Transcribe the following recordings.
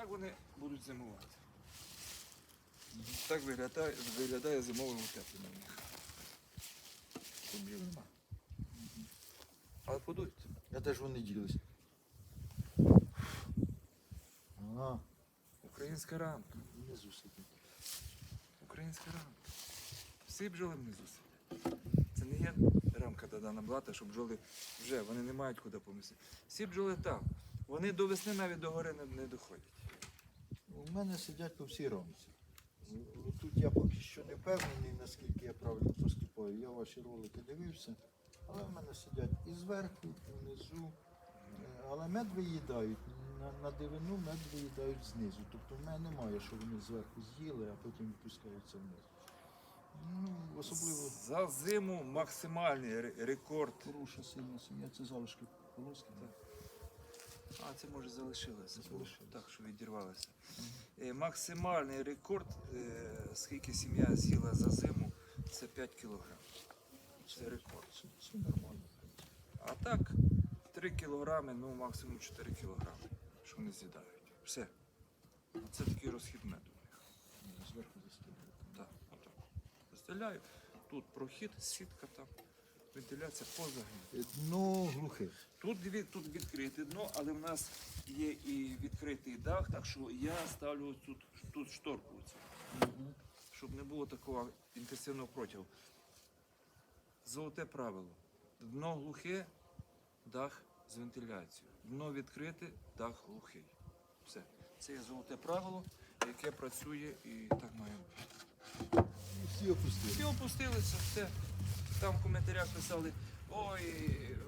Отак вони будуть зимувати. Так виглядає, виглядає зимове утеплення в них. Тут нема. Але подують. А де ж вони ділись? А, Українська рамка. внизу сидить. Українська рамка. Всі бджоли внизу сидять. Це не є рамка додана блата, що бджоли вже вони не мають куди помістити. Всі бджоли там. Вони до весни навіть до гори не, не доходять. У мене сидять по всій рамці. Тут я поки що не впевнений, наскільки я правильно поступаю. Я ваші ролики дивився, але в мене сидять і зверху, і внизу. Е, Але мед виїдають. На, на дивину мед виїдають знизу. Тобто в мене немає, що вони зверху з'їли, а потім відпускаються вниз. Ну, особливо За зиму максимальний ре- рекорд. хороша сильна сім'я, це залишки полоски. А, це може залишилося. Залишилося. Так, що відірвалося. Е, Максимальний рекорд, е, скільки сім'я з'їла за зиму, це 5 кілограм. Це рекорд. Нормально. А так, 3 кілограми, ну максимум 4 кілограми, що вони з'їдають. Все. Це такий розхід меду. Зверху застелюють. Так, отак. Застеляю. Тут прохід, сітка там, вентиляція поза. Дно глухе. Тут, дві- тут відкрите дно, але в нас є і відкритий дах, так що я ставлю тут, тут шторку, оцю, щоб не було такого інтенсивного протягу. Золоте правило. Дно глухе, дах з вентиляцією. Дно відкрите, дах глухий. Все. Це є золоте правило, яке працює і так має бути. Всі опустили. Всі опустилися, все. Там в коментарях писали, ой,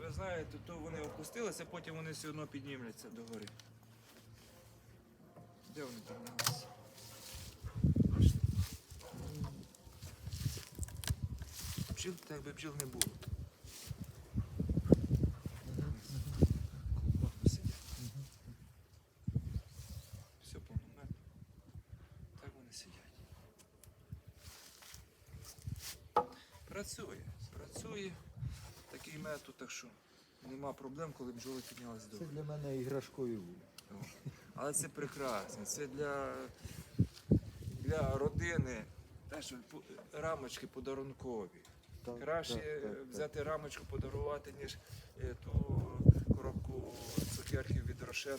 ви знаєте, то вони опустилися, потім вони все одно піднімляться догори. Де вони там у нас? Бджіл, так якби бджіл не було. Все повномет. Так вони сидять. Працює, працює такий метод, так що нема проблем, коли бджоли піднялися до Це для мене іграшкою. Але це прекрасно. Це для, для родини. Теж рамочки подарункові. Так, Краще так, так, так. взяти рамочку подарувати, ніж е, ту коробку цукерків від Рошен.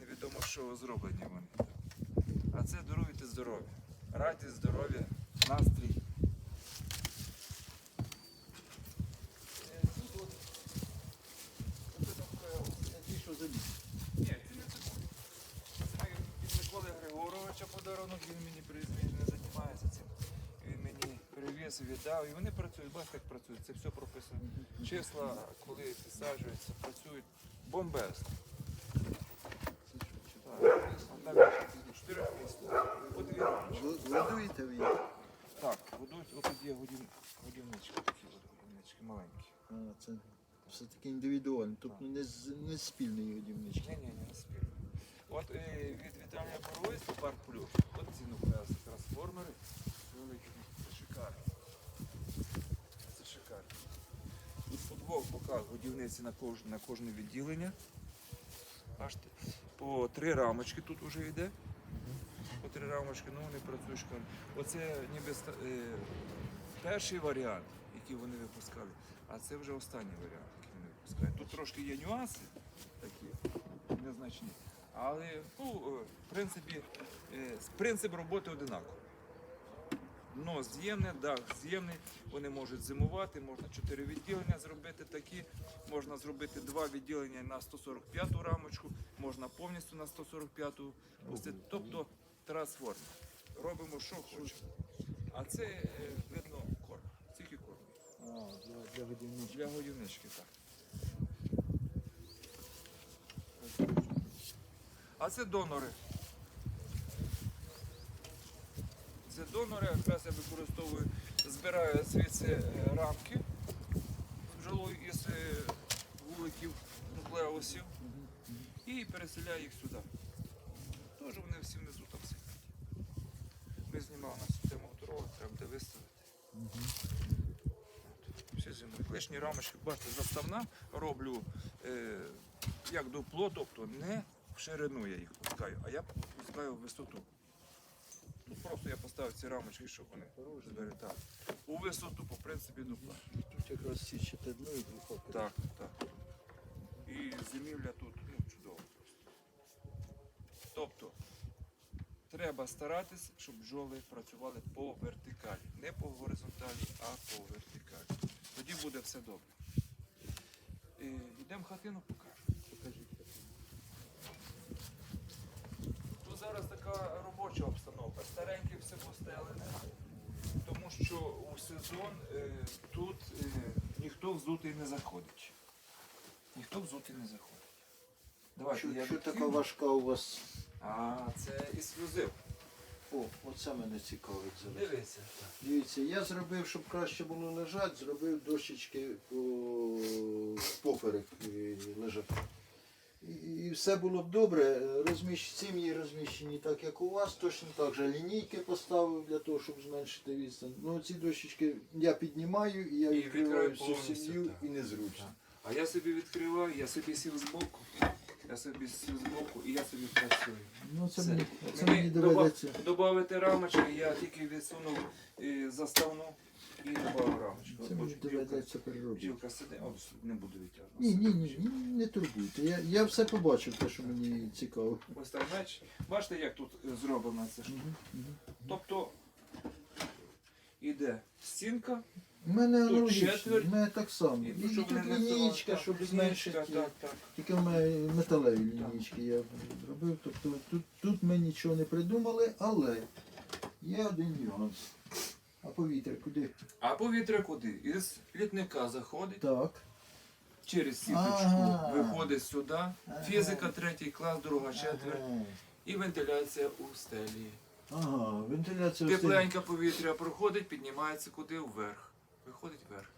Невідомо, що зроблені вони. А це даруйте здоров'я. Радість, здоров'я, настрій. Е, тут от- тут така Ті, що за ліс. ні, це не цибуля. Це від Миколи Григоровича подарунок, він мені привіз, він не займається цим. Він мені привіз, віддав, і вони працюють, бачите, як працюють, це все прописано. Числа, коли підсаджуються, працюють бомбезно. Годуєте ви їх? Так, будуть, отут є годів, годівнички такі, годівнички маленькі. А, це все-таки індивідуально, тобто не, з- не спільний годівнички. Ні, ні, ні, не спільно. От е, від Віталія Боровицького парк плюс. От ці нуклеаси трансформери. Великі. Це шикарно. Це шикарно. Тут по двох боках годівниці на кожне, на кожне відділення. Бачите, по три рамочки тут вже йде. По три рамочки, ну вони працюють. Оце ніби е, перший варіант, який вони випускали, а це вже останній варіант, який вони випускають. Тут трошки є нюанси такі незначні. Але ну, е, в принципі, е, принцип роботи одинаковий. Дно з'ємне, дах з'ємний, вони можуть зимувати, можна чотири відділення зробити такі, можна зробити два відділення на 145 рамочку, можна повністю на 145 пустити. Тобто трансформер. Робимо, що хочемо. А це е, видно корм. Тільки корм. А, для, для годівнички. Для годівнички, так. А це донори. Це донори, якраз я використовую, збираю звідси е, рамки бджолою із е, вуликів нуклеусів і переселяю їх сюди. Теж вони всі внизу там сидять. Ми знімали на цю тему дорогу, треба буде виставити. Всі зимують. Лишні рамочки, бачите, заставна роблю е, як дупло, тобто не в ширину я їх пускаю, а я опускаю в висоту. Тут просто я поставив ці рамочки, щоб вони зберегали. У висоту, по принципі, дупла. Тут якраз січете дно і глибоко. Так, так. І зимівля тут ну, чудово просто. Тобто треба старатись, щоб бджоли працювали по вертикалі. Не по горизонталі, а по вертикалі. Тоді буде все добре. Е, Йдемо хатину, покажу. Покажіть. Тут зараз така робоча обстановка. Стареньке все постелене, тому що у сезон е, тут е, ніхто взутий не заходить. Ніхто взутий не заходить. Давайте Що, я що така важка у вас? А, це ексклюзив. О, оце мене цікавить зараз. Дивися. Дивіться, я зробив, щоб краще було лежати, зробив дощечки по поперек лежати. І, і все було б добре. Розміщ... Сім'ї розміщені так, як у вас, точно так же лінійки поставив для того, щоб зменшити відстань. Ну ці дощечки я піднімаю і я І відкриваю відкриваю всю повністю, сім'ю так. і незручно. А я собі відкриваю, я собі сів збоку. Я собі сів збоку і я собі працюю. Ну це Все. мені, це Мені доведеться. Добавити рамочки, я тільки відсунув е, заставну і додав рамочку. Це мені доведеться переробити. Бджілка сидить, от не буду витягнути. Ні, ні, ні, ні, не турбуйте. Я, я все побачив, те, що мені цікаво. Ось так, знаєш, бачите, як тут е, штука. Мгм, мгм. Тобто іде стінка, У мене Тут аналогічно, четверть. у мене так само. і, І, тут, не лінійка, щоб зменшити. Так, так. Тільки в мене металеві лінійки я зробив. Тобто тут, тут ми нічого не придумали, але є один нюанс. А повітря куди? А повітря куди? Із літника заходить, Так. через сіточку виходить сюди. Фізика, третій клас, друга четверть. І вентиляція у стелі. Ага, вентиляція. Тепленьке повітря проходить, піднімається куди вверх. Виходить вверх.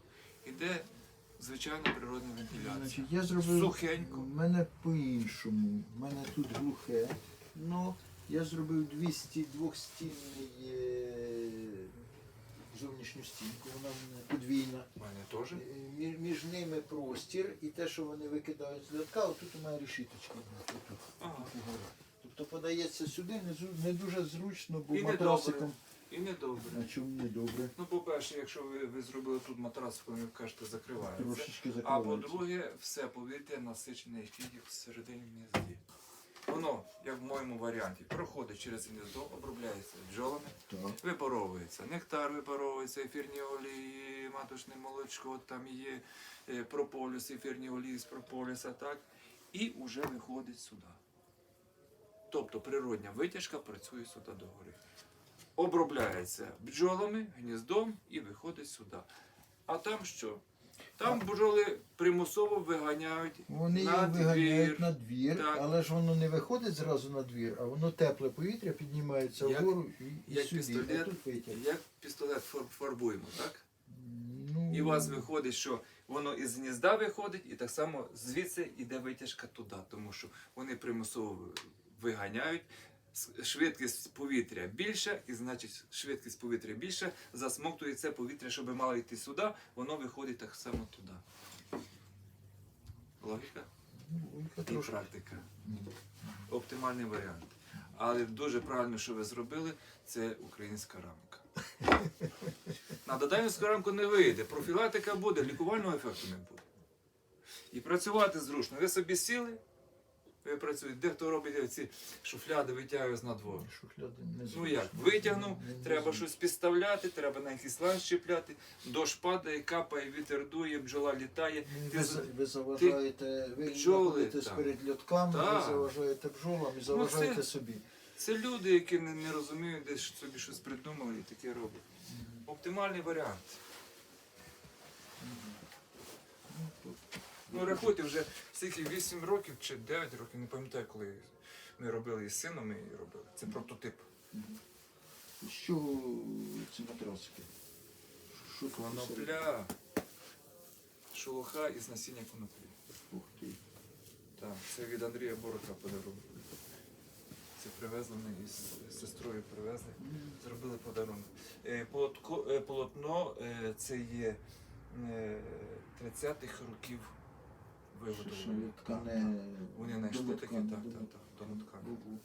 Іде звичайна природна вентиляція. Значить, я зробив Сухенько. У мене по-іншому. У мене тут глухе. Ну, я зробив 202-стінний е, зовнішню стінку, вона подвійна. У мене теж. Е, Між, між ними простір і те, що вони викидають з льотка, отут у мене решіточка. Ага. тут. Тобто подається сюди, не, не дуже зручно, бо І матрасиком. І не добре. А чому не добре? Ну, по-перше, якщо ви, ви зробили тут матрас, ви кажете, закривається. Трошечки А по-друге, все повітря насичене ефірів всередині гнізді. Воно, як в моєму варіанті, проходить через гніздо, обробляється бджолами, випаровується. Нектар випаровується, ефірні олії, маточне молочко, там є е, прополіс, ефірні олії з прополіса, так? І вже виходить сюди. Тобто природня витяжка працює сюди догори. Обробляється бджолами, гніздом і виходить сюди. А там що? Там бджоли примусово виганяють Вони на його виганяють двір. на двір, Так. але ж воно не виходить зразу на двір, а воно тепле повітря піднімається Як- вгору і, і як сюди. пістолет. А тут витяг. Як пістолет фар- фарбуємо, так? Ну, І у вас виходить, що воно із гнізда виходить, і так само звідси йде витяжка туди, тому що вони примусово виганяють. Швидкість повітря більша, і значить швидкість повітря більша, засмоктує це повітря, щоб мало йти сюди, воно виходить так само туди. Логіка і практика. Оптимальний варіант. Але дуже правильно, що ви зробили, це українська рамка. На додайницьку рамку не вийде. Профілактика буде, лікувального ефекту не буде. І працювати зручно. Ви собі сіли, ви працюєте. Дехто робить ці шуфляди, витягує з надвору. Шухляди не Ну як, витягнув, треба щось підставляти, треба на якийсь лан щепляти, дощ падає, капає, вітер дує, бджола літає. Ну, Ти Ви, за- ви заважаєте, ви Бджоли, знаходитесь так. перед льотками, ви заважаєте бджолам і заважаєте це- собі. Це люди, які не, не розуміють, десь собі щось придумали і таке роблять. Оптимальний варіант. Ну, тут. Ну рахуйте вже скільки 8 років чи 9 років, не пам'ятаю, коли ми робили із сином, ми її робили. Це прототип. З чого ці матрасики? Що посередині? Конопля, шелуха із насіння коноплі. Ух ти. Так, це від Андрія Борока подарунок. Це привезли ми із сестрою привезли. Зробили подарунок. Е, полотко- е, Полотно е, це є е, 30-х років Ткане Вони знайшли таке, так, так, так, домоткане. Ого.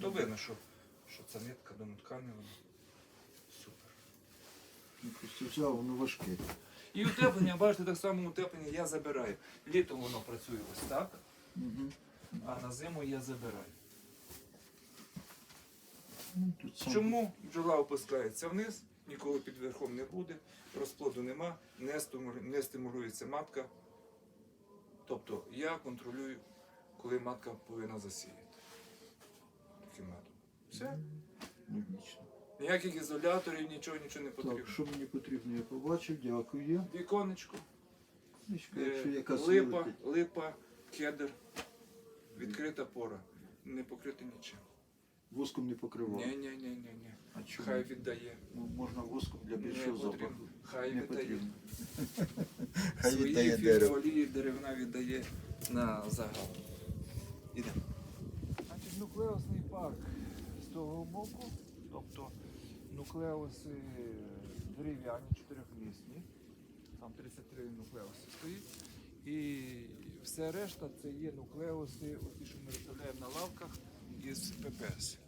То видно, що, що це нитка домоткане, воно супер. Ну, Просто воно важке. І утеплення, бачите, так само утеплення я забираю. Літом воно працює ось так, а на зиму я забираю. Ну, Чому бджола опускається вниз, ніколи під верхом не буде, розплоду нема, не стимулюється матка. Тобто я контролюю, коли матка повинна засіяти. Таким методом. Все. Логічно. Ніяких ізоляторів, нічого, нічого не потрібно. Так, що мені потрібно, я побачив, дякую. Віконечко, е, якщо якась липа, вилетить. липа, кедр, відкрита пора, не покрита нічим. Воском не покривав. Ні, ні, ні, ні, ні. А чому? Хай віддає. Ну, можна воском для Не більшого запаху. потрібно. Хай Не віддає. потрібно. Хай Свої віддає дерево. олії деревина віддає на загал. Іде. Значить, нуклеусний парк з того боку, тобто нуклеуси дерев'яні, чотирьохмісні, там 33 нуклеуси стоїть. І все решта це є нуклеуси, оті, що ми розставляємо на лавках із ППС.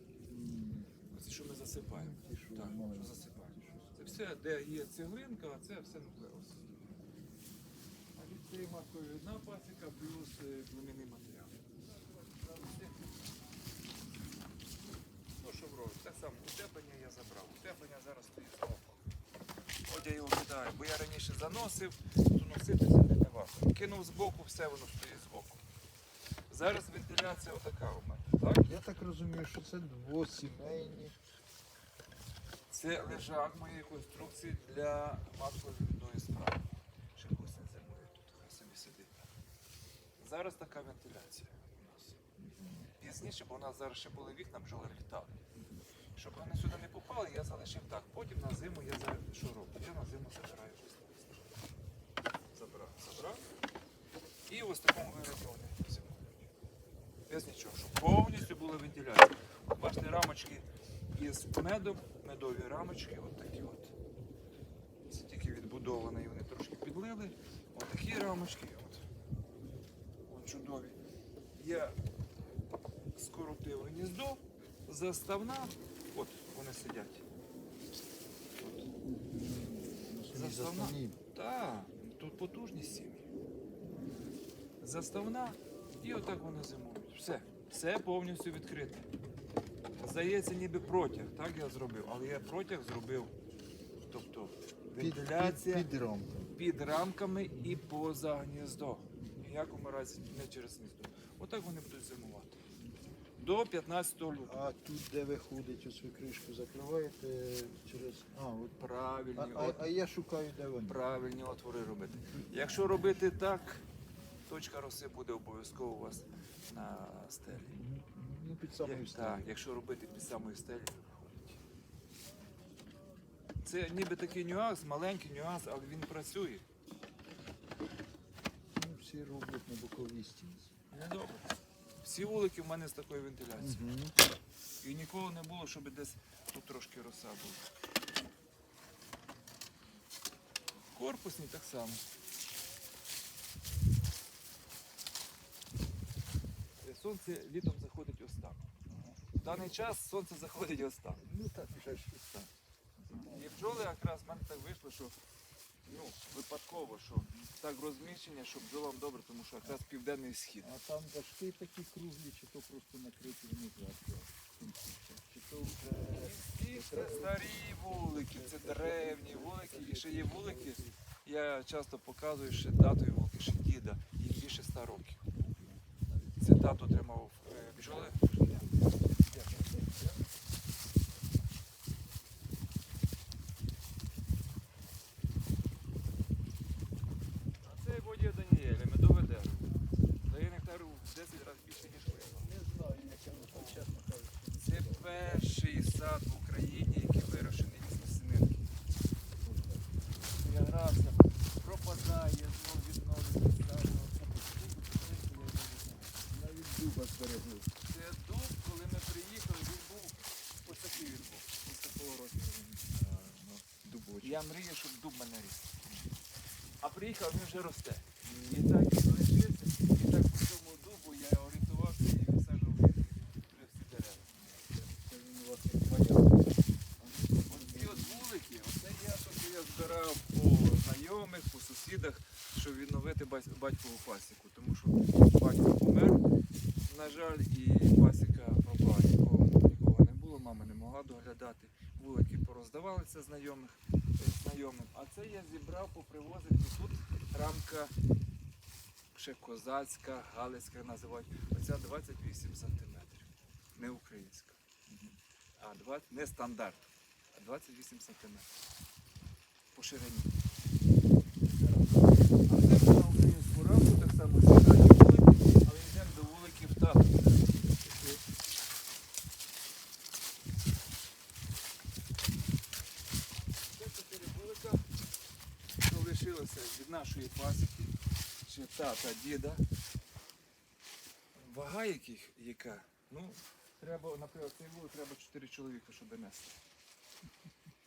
Оці, що ми засипаємо. Так, що засипаємо. Це все, де є цеглинка, а це все нуклеус. А від цієї маткової одна пасіка плюс е, племінний матеріал. Ну, що в рові? Так само, утеплення я забрав. Утеплення зараз стоїть з боку. От я його кидаю, бо я раніше заносив, то носити сюди не варто. Кинув з боку, все воно стоїть з боку. Зараз вентиляція отака у мене. Так? Я так розумію, що це двосімейні. Це лежак моєї конструкції для маткової справи. Ще гостя зимує тут, хай собі сидить. Зараз така вентиляція у нас. Пізніше, бо у нас зараз ще були вікна, бджоли літали. Щоб вони сюди не попали, я залишив так. Потім на зиму я за що роблю? Я на зиму забираю ось так. Забрав, забрав. І ось такому вигляді. Без нічого, щоб повністю була вентиляція. Бачите, рамочки із медом, медові рамочки, от такі от. Це тільки відбудовані, вони трошки підлили. От такі рамочки. От. От чудові. Я скоротив гніздо, заставна, от вони сидять. Самі Заставна. Так, тут потужні сім'ї. Заставна і отак вони зимують. Все. Все повністю відкрите. Здається, ніби протяг, так я зробив, але я протяг зробив. Тобто вентиляція під, під рамкою. під рамками і поза гніздо. Ніякому разі не через гніздо. Отак вони будуть зимувати. До 15 лютого. А тут, де виходить, ось ви кришку закриваєте через. А, от. Правильні, А, а, а я шукаю, де вони. правильні отвори робити. Якщо робити так, точка роси буде обов'язково у вас на стелі. Ну, під самою стелею. так, якщо робити під самою стелі, виходить. Це ніби такий нюанс, маленький нюанс, але він працює. Ну, всі роблять на боковій стінці. Недобре. Всі вулики в мене з такою вентиляцією. Угу. І ніколи не було, щоб десь тут трошки роса була. Корпусні так само. Сонце літом заходить ось так. В даний час сонце заходить ось так. Ну так, так. І бджоли якраз в мене так вийшло, що ну, випадково, що так розміщення, що бджолам добре, тому що якраз південний схід. А там дашки такі круглі, чи то просто накриті вони зверху. Чи то вже І це старі вулики, це древні вулики, і ще є вулики. Я часто показую ще татові вулики, ще діда, їм більше 100 років. Це отримав тримав е, бджоли. А це водія Даніеля, медове дерево. Дає нектару в 10 разів більше, ніж вино. не знаю, як я там чесно кажучи. Це перший сад в Україні, який вирощений із насінинки. Я грався, пропадає, знов відновлюється старого. Навіть дуба зберегли. Це дуб, коли ми приїхали, він був ось такий він був, ось такого розміру. А, ну, Дубочок. Я мрію, щоб дуб мене ріс. А приїхав, він вже росте. І так він лишився, і так по цьому дубу я орієнтувався і висаджував вже всі дерева. сусідах, щоб відновити бать- батькову пасіку, тому що батько помер, на жаль, і пасіка пропала. Нікого, нікого не було, мама не могла доглядати. Вулики пороздавалися знайомих, знайомим. А це я зібрав попривозити тут рамка ще козацька, галицька називають. Оця 28 сантиметрів. Не українська. А 20, не стандарт, а 28 сантиметрів. По ширині. А це на українську рамку так само сідають вулики, але йдемо до вуликів тату. Це чотири вулика, що лишилося від нашої пасіки, ще тата, діда. Вага яких яка? Ну, треба, наприклад, цей вулик треба 4 чоловіка, щоб нести.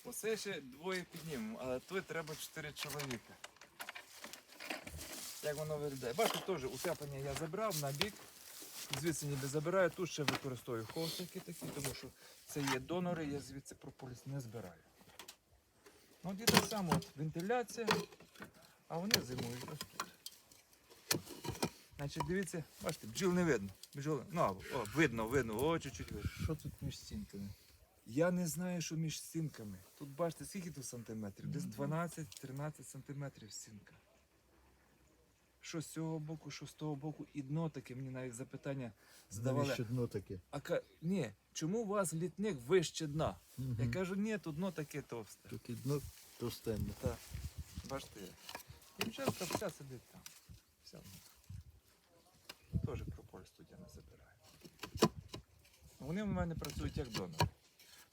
Оце ще двоє піднімемо, але тут треба 4 чоловіка. Як воно виглядає? Бачите, теж утеплення я забрав на бік. Звідси ніби забираю, тут ще використовую хостики такі, тому що це є донори, я звідси прополіс не збираю. Ну, так само вентиляція, а вони зимують. Значить, дивіться, бачите, бджіл не видно. Бджоли, ну, о, видно, видно, о, чуть-чуть видно. Що тут між стінками? Я не знаю, що між стінками. Тут бачите, скільки тут сантиметрів? Десь 12-13 сантиметрів стінка. Що з цього боку, що з того боку, і дно таке, мені навіть запитання задавали. Навіщо дно таке? А ка... ні, чому у вас літник вище дна? Я кажу, ні, тут дно таке товсте. Таке дно товстенне. Так. Бачите. І бджілка вся сидить там. Вся. Теж прополіс тут я не забираю. Вони в мене працюють як донори.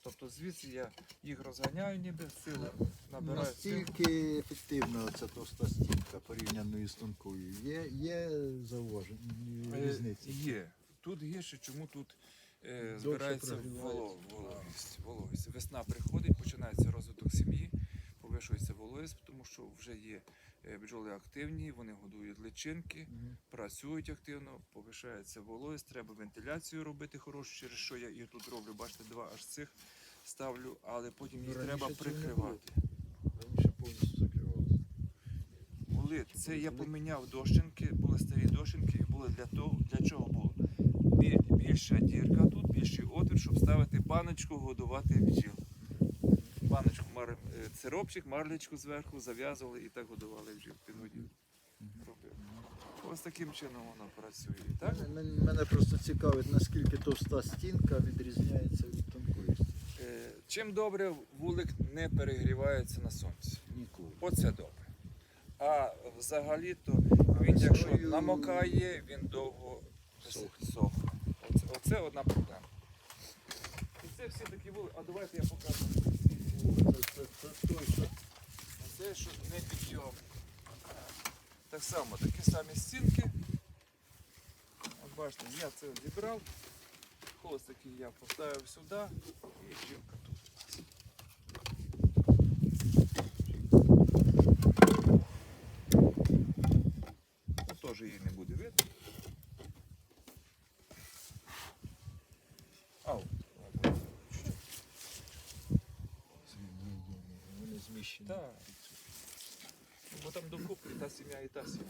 Тобто звідси я їх розганяю ніби сили, набираю сили. Наскільки ефективна ця товста стінка порівняно із тонкою? Є, є зауваження, Е, різниця? Є. Тут гірше, чому тут е, збирається прогрівається. вологість, вологість. Весна приходить, починається розвиток сім'ї, повишується вологість, тому що вже є бджоли активні, вони годують личинки, Мгм. працюють активно, повишається вологість, треба вентиляцію робити хорошу, через що я і тут роблю. Бачите, два аж цих ставлю, але потім Ну, їх треба прикривати. Раніше повністю закривалося. Були, це я поміняв дощинки, були старі дощинки, і були для того, для чого було? Більша дірка тут, більший отвір, щоб ставити баночку, годувати бджіл. Баночку, мар... е, сиропчик, марлечку зверху зав'язували і так годували бджіл. Підводів. Робив. Ось таким чином воно працює. Так? Мене, мене- просто цікавить, наскільки товста стінка відрізняється від тонкої стінки. Е, Чим добре вулик не перегрівається на сонці. Ніколи. Оце добре. А взагалі-то він, якщо весною- намокає, він довго Сохне. сохне. Оце, оце одна проблема. І це всі такі вулики. А давайте я покажу. Це, що не підйом. Так само, такі самі стінки. От бачите, я це зібрав. Хвостики я поставив сюди і жінка тут. у нас. Ну, теж її не буде видно. Ау. чуть-чуть. Ні, ні, ні, вони зміщені. Так. Бо там докупи і і та сім'я.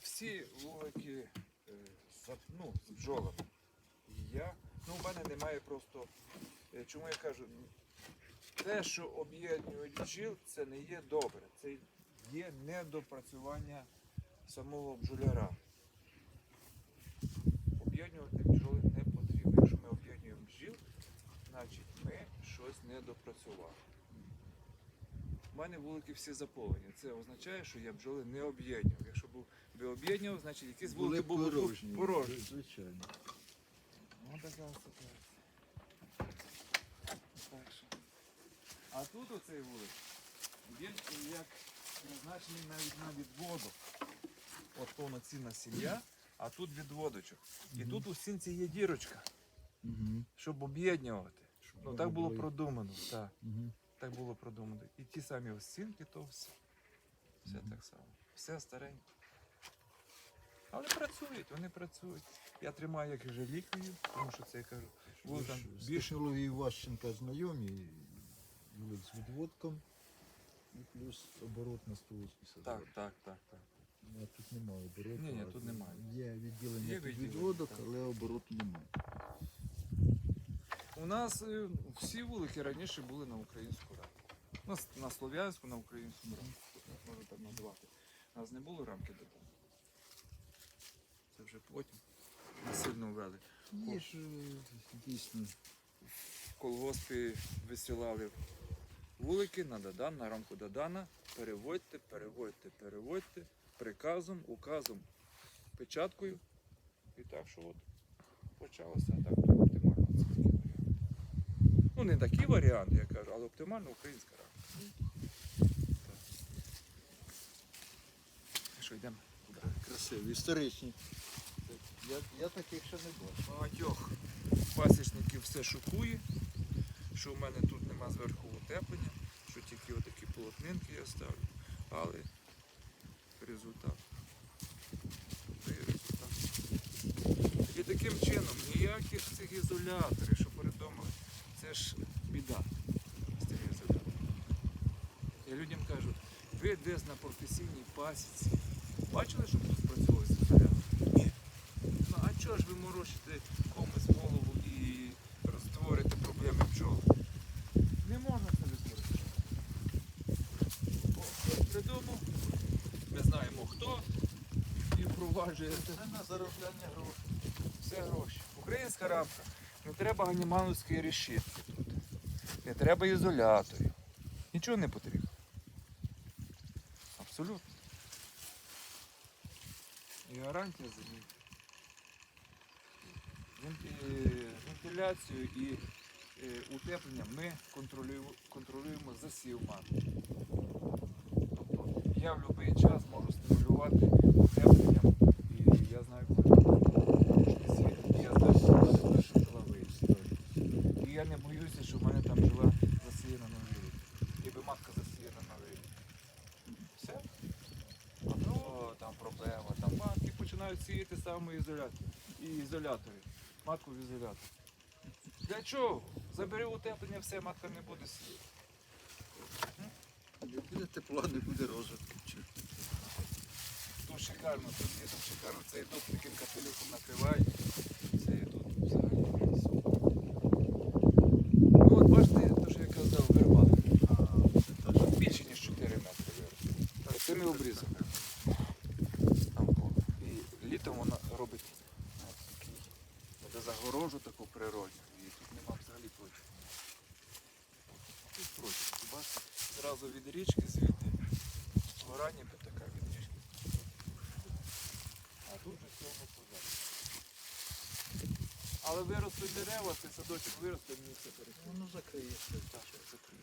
Всі вулики е, ну, з бджолами. Я. Ну, у мене немає просто. е, Чому я кажу? Те, що об'єднують бджіл, це не є добре. Це є недопрацювання самого бджоляра. Об'єднувати бджоли не потрібно. Якщо ми об'єднуємо бджіл, значить ми щось не У мене вулики всі заповнені. Це означає, що я бджоли не об'єднував. Якщо був би об'єднував, значить якісь вулики були порожні. порожні. порожні. Звичайно. Ну. А тут оцей вулик, він як призначений навіть на відводок. От повноцінна сім'я, а тут відводочок. І Мгм. тут у стінці є дірочка, Угу. щоб об'єднувати. Ну так було продумано. Так. Угу. Так було продумано. І ті самі остінки, то все. Все так само. Все стареньке. Але працюють, вони працюють. Я тримаю як реліквію, тому що це я кажу. Було там більше. Ващенка знайомі, з відводком. І плюс оборот на 180 Так, так, так, так. А тут немає обороту. Ні, ні, тут немає. Є відділення Є під відділення, відводок, так. але обороту немає. У нас е, всі вулики раніше були на українську рамку. На, с- на слов'янську, на українську рамку. Можна так назвати. У нас не було рамки до того. Це вже потім. Ми сильно ввели. Є ж е, дійсно. В колгоспі висилали вулики на Дадан, на рамку Дадана. Переводьте, переводьте, переводьте. Приказом, указом, печаткою. І так, що от почалося так то оптимально. Це такий варіант. Ну, не такий варіант, я кажу, але оптимально українська рамка. Так. Що, йдемо? Красиві, історичні. Я, я таких ще не бачив. багатьох пасічників все шокує, що в мене тут нема зверху утеплення, що тільки отакі полотнинки я ставлю, але результат. Результат. І таким чином ніяких цих ізоляторів, це ж біда з. Я людям кажу, ви десь на професійній пасіці. Бачили, що тут працювали з? Ні. Ну а чого ж ви морочите комусь голову і створите проблеми пчол? Не можна це. Бо хтось придумав, ми знаємо хто і впроваджує це Це на заробляння грошей. все гроші. Українська рамка. Не треба ганімановської решітки тут. Не треба ізоляторів. Нічого не потрібно. Абсолютно. І гарантія землі. Вентиляцію і е, утеплення ми контролюємо, контролюємо засів матки. Тобто я в будь-який час можу стимулювати утепленням і я знаю, коли можна світ. І я знаю, коли перша пчола вийде. І я не боюся, що в мене там жила засіяна на вилі. Ніби матка засіяна на вилі. Все. Ну, там проблема. Там матки починають сіяти саме ізолятор. І ізолятори. Матку в ізолятор. Для чого? Забери утеплення, все, матка не буде сидіти. Не буде тепла, не буде розвитку. Тут шикарно, тут є тут шикарно. Цей тут таким капелюхом накриває. Це є тут взагалі супер. Ну от бачите, те, що я казав, верба. А, це теж. Більше ніж 4 метри виросла. Так, це ми обрізали. Навколо. І літом вона робить от такий буде загорожу таку природню. І тут нема взагалі прочого. Тут прочого. Бачите, зразу від річки звідти. Гора ніби така від річки. А тут же цього пожежа. Але виросли дерева, цей садочок виросте, мені все перекрито. Воно закриється. Так, закриється.